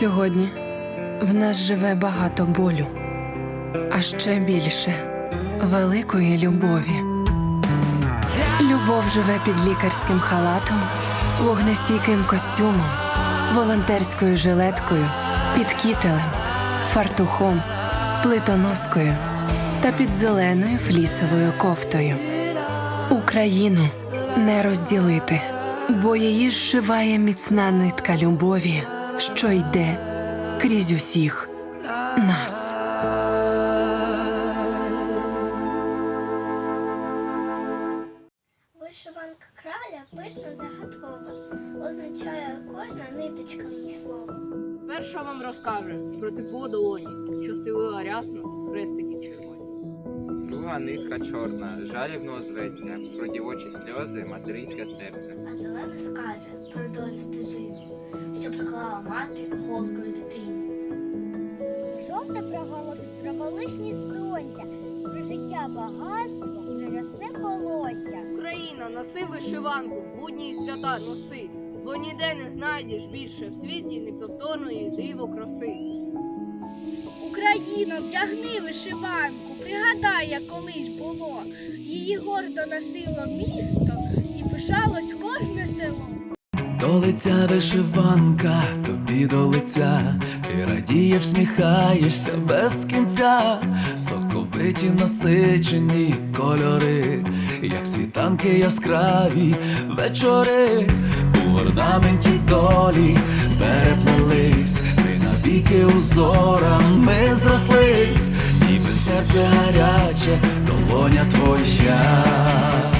Сьогодні в нас живе багато болю, а ще більше великої любові. Любов живе під лікарським халатом, вогнестійким костюмом, волонтерською жилеткою, під кітелем, фартухом, плитоноскою та під зеленою флісовою кофтою. Україну не розділити, бо її зшиває міцна нитка любові, що йде крізь усіх нас. Вишиванка краля пишна загадкова, означає кожна ниточка в ній слово. Перша вам розкаже про тепло долоні, що стелила рясно хрестики червоні. Друга нитка чорна, жалібно зветься, про дівочі сльози, материнське серце. А зелена скаже про долю приклала мати голкою дитині. Жовте проголосить про колишні сонця, про життя багатство, про рясне колосся. Україна, носи вишиванку, будні і свята носи, бо ніде не знайдеш більше в світі неповторної диво краси. Україно, вдягни вишиванку, пригадай, як колись було. Її гордо носило місто і пишалось кожне. До лиця вишиванка, тобі до лиця, ти радієш, всміхаєшся без кінця, соковиті насичені кольори, як світанки яскраві вечори, у орнаменті долі переплелись, ми навіки узорами зрослись, ніби серце гаряче, долоня твоя.